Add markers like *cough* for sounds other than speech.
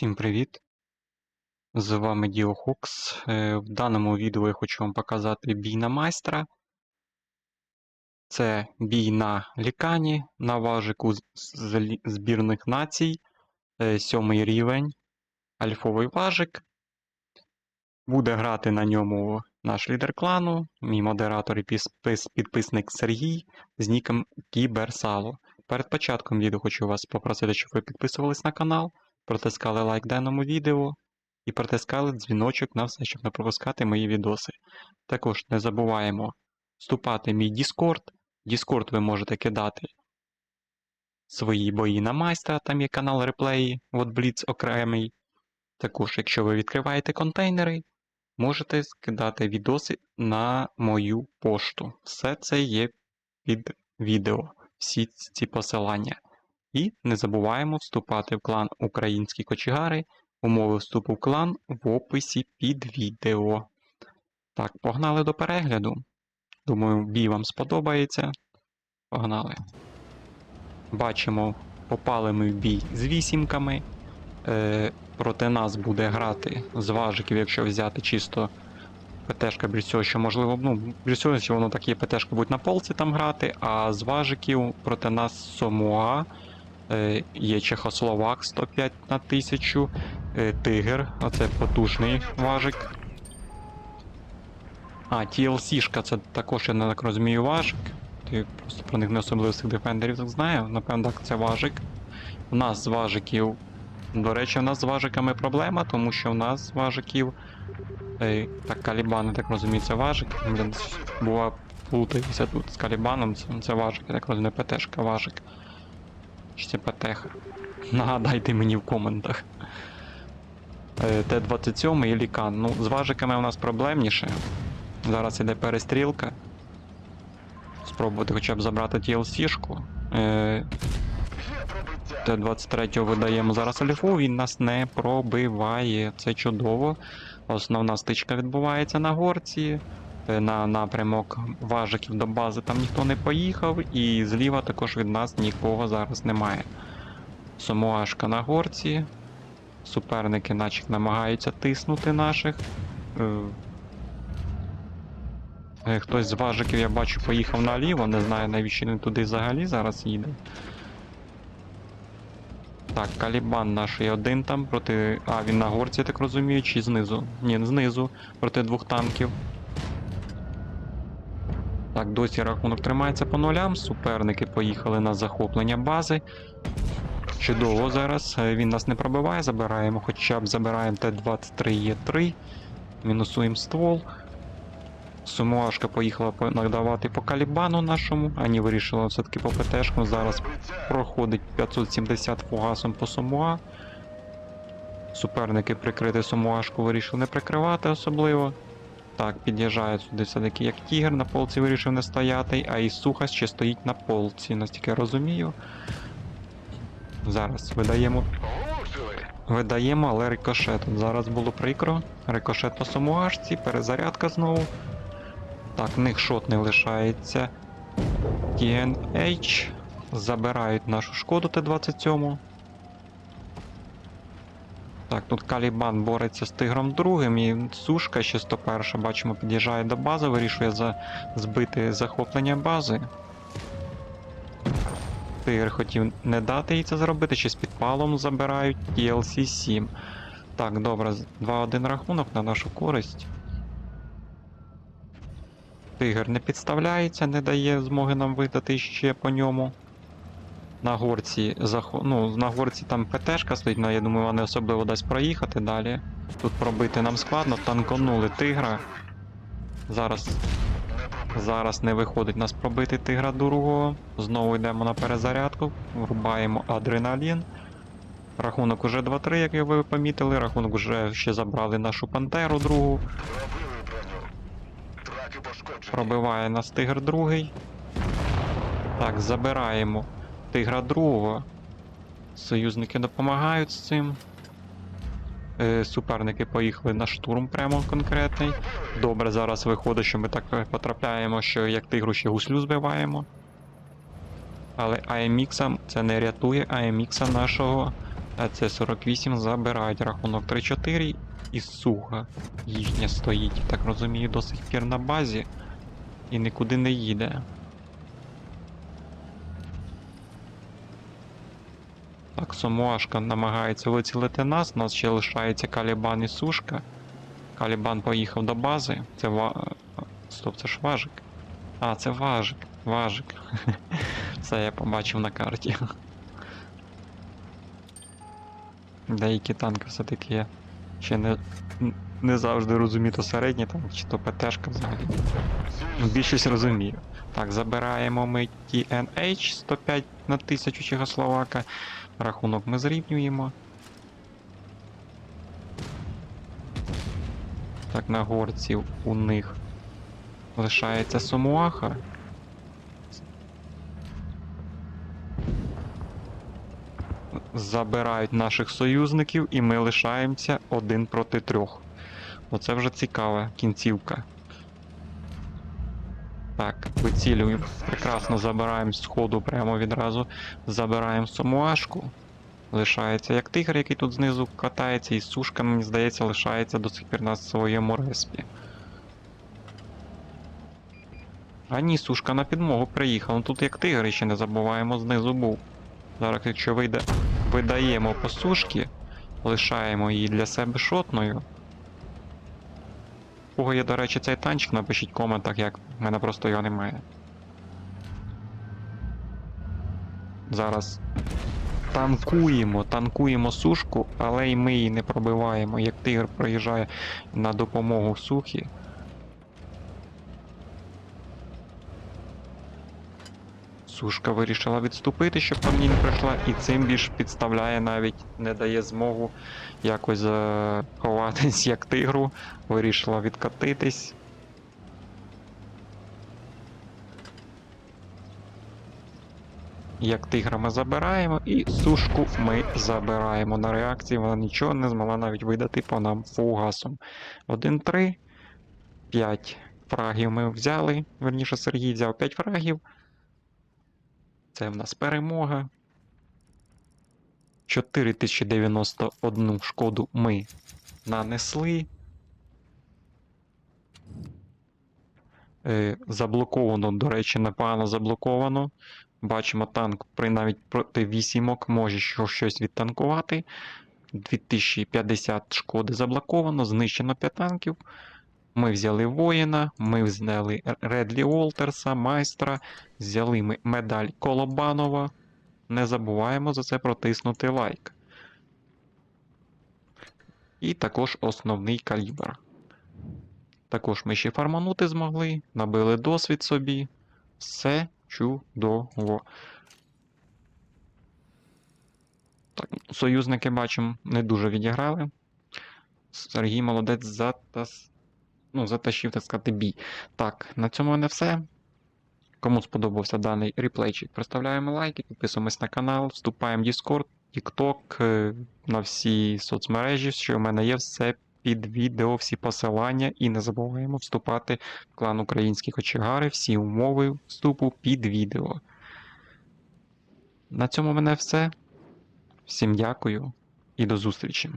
Всім привіт! З вами DioHox. Е, В даному відео я хочу вам показати бій на майстра. Це бій на лікані на важику з- з збірних націй. Е, Сьомий рівень. Альфовий важик. Буде грати на ньому наш лідер клану, мій модератор і підписник Сергій з ніком Кіберсало. Перед початком відео хочу вас попросити, щоб ви підписувались на канал протискали лайк даному відео і протискали дзвіночок на все, щоб не пропускати мої відоси. Також не забуваємо вступати в мій Discord. Discord ви можете кидати свої бої на майстра, там є канал реплеї, от Blitz окремий. Також, якщо ви відкриваєте контейнери, можете скидати відоси на мою пошту. Все це є під відео, всі ці посилання. І не забуваємо вступати в клан Українські кочегари. Умови вступу в клан в описі під відео. Так, погнали до перегляду. Думаю, бій вам сподобається. Погнали. Бачимо, попали ми в бій з вісімками. Е, проти нас буде грати з важиків, якщо взяти чисто ПТшка більш що можливо, ну, більш всього, що воно так ПТшка будуть на полці там грати, а з важиків проти нас Сомуа. Е, Є Чехословак 105 на 1000, е, Тигр, оце потужний важик. А, TLC-шка це також, я не так розумію, важик. Ти просто про них не особливо всіх дефендерів так знаю. Напевно, так це важик. У нас з важиків. До речі, у нас з важиками проблема, тому що у нас з важиків. Е, так, Калібан, я так розумію, це важик. Була плутаюся тут з Калібаном, це, це важик, я так розумію, ПТшка важик. Чи це ПТХ? Нагадайте мені в коментах. Е, Т-27 і Лікан. Ну, з важиками у нас проблемніше. Зараз іде перестрілка. Спробувати хоча б забрати TLC-шку. Е, Т-23 видаємо зараз альфу, він нас не пробиває. Це чудово. Основна стичка відбувається на горці. На напрямок важиків до бази там ніхто не поїхав, і зліва також від нас нікого зараз немає. Сомуашка на горці. Суперники наче намагаються тиснути наших. Е, е, Хтось з важиків, я бачу, поїхав наліво, не знаю навіщо він туди взагалі зараз їде. Так, Калібан наш є один там проти. А, він на горці, я так розумію, чи знизу? Ні, знизу проти двох танків. Так, досі рахунок тримається по нулям. Суперники поїхали на захоплення бази. Чудово зараз. Е, Він нас не пробиває, забираємо, хоча б забираємо Т-23 Е3. Мінусуємо ствол. Сумуашка поїхала надавати по калібану нашому, ані вирішила все-таки по ПТшку. Зараз проходить 570 фугасом по Сумуа. Суперники прикрити Сумуашку вирішили не прикривати особливо. Так, під'їжджає сюди все-таки як тігр, на полці вирішив не стояти, а і Сухас ще стоїть на полці, наскільки я розумію. Зараз видаємо. Видаємо, але рикошет. Зараз було прикро. Рикошет по самуашці, перезарядка знову. Так, в них шот не лишається. TNH. Забирають нашу шкоду Т-27. Так, тут Калібан бореться з тигром другим, і сушка ще 101 бачимо, під'їжджає до бази, вирішує за... збити захоплення бази. Тигр хотів не дати їй це зробити, чи з підпалом забирають TLC 7. Так, добре, 2-1 рахунок на нашу користь. Тигр не підставляється, не дає змоги нам видати ще по ньому. На горці ну, на горці там ПТшка стоїть, але я думаю, вони особливо дасть проїхати далі. Тут пробити нам складно, танконули тигра. Зараз. Зараз не виходить нас пробити тигра другого. Знову йдемо на перезарядку, врубаємо адреналін. Рахунок уже 2-3, як ви помітили. Рахунок вже ще забрали нашу пантеру другу. Пробиває нас тигр другий. Так, забираємо тигра другого. Союзники допомагають з цим. Е, суперники поїхали на штурм прямо конкретний. Добре, зараз виходить, що ми так е, потрапляємо, що як тигру ще гуслю збиваємо. Але AMX це не рятує AMX нашого ЕЦ-48 забирають рахунок 3-4 і суха їхня стоїть, так розумію, до сих пір на базі і нікуди не їде. Так, Сомуашка намагається вицілити нас, нас ще лишається Калібан і Сушка. Калібан поїхав до бази. Це ва. Стоп, це ж важик. А, це важик. Важик. *laughs* Це я побачив на карті. Деякі танки все-таки я ще не, не завжди розумію, то середні там, чи то ПТшка взагалі. Ну, Більшість розумію. Так, забираємо ми TNH 105 на 1000 Чехословака. Рахунок ми зрівнюємо. Так, на горці у них лишається Сомуаха. Забирають наших союзників, і ми лишаємося один проти трьох. Оце вже цікава кінцівка. Так, вицілюємо. Прекрасно забираємо з ходу прямо відразу. Забираємо Сомуашку. Лишається як тигр, який тут знизу катається, і сушка, мені здається, лишається до сих пір на своєму респі. А ні, сушка на підмогу приїхав. Ну тут як тигр ще не забуваємо, знизу був. Зараз, якщо вийде, видаємо по сушки, лишаємо її для себе шотною. Кого є, до речі, цей танчик, напишіть в коментах, як в мене просто його немає. Зараз танкуємо, танкуємо сушку, але й ми її не пробиваємо. Як тигр проїжджає на допомогу сухі. Сушка вирішила відступити, щоб по мені не прийшла, і цим більш підставляє навіть, не дає змогу якось заховатись як тигру. Вирішила відкатитись. Як тигра ми забираємо, і сушку ми забираємо. На реакції вона нічого не змогла навіть видати по нам фугасом. 1-3, 5 фрагів ми взяли. Верніше, Сергій взяв 5 фрагів. Це в нас перемога. 4091 шкоду ми нанесли. Е, заблоковано, до речі, непогано заблоковано. Бачимо, танк навіть проти вісімок може щось відтанкувати. 2050 шкоди заблоковано, знищено 5 танків. Ми взяли воїна, ми взяли Редлі Уолтерса, майстра, взяли ми медаль Колобанова. Не забуваємо за це протиснути лайк. І також основний калібр. Також ми ще фарманути змогли, набили досвід собі. Все чудово. Так, союзники бачимо, не дуже відіграли. Сергій молодець затас... ну, затащив, так сказати, бій. Так, на цьому мене все. Кому сподобався даний реплейчик, проставляємо лайки, підписуємось на канал, вступаємо в Discord, TikTok, е, на всі соцмережі, що в мене є все під відео, всі посилання. І не забуваємо вступати в клан українські кочегари, всі умови вступу під відео. На цьому мене все. Всім дякую і до зустрічі.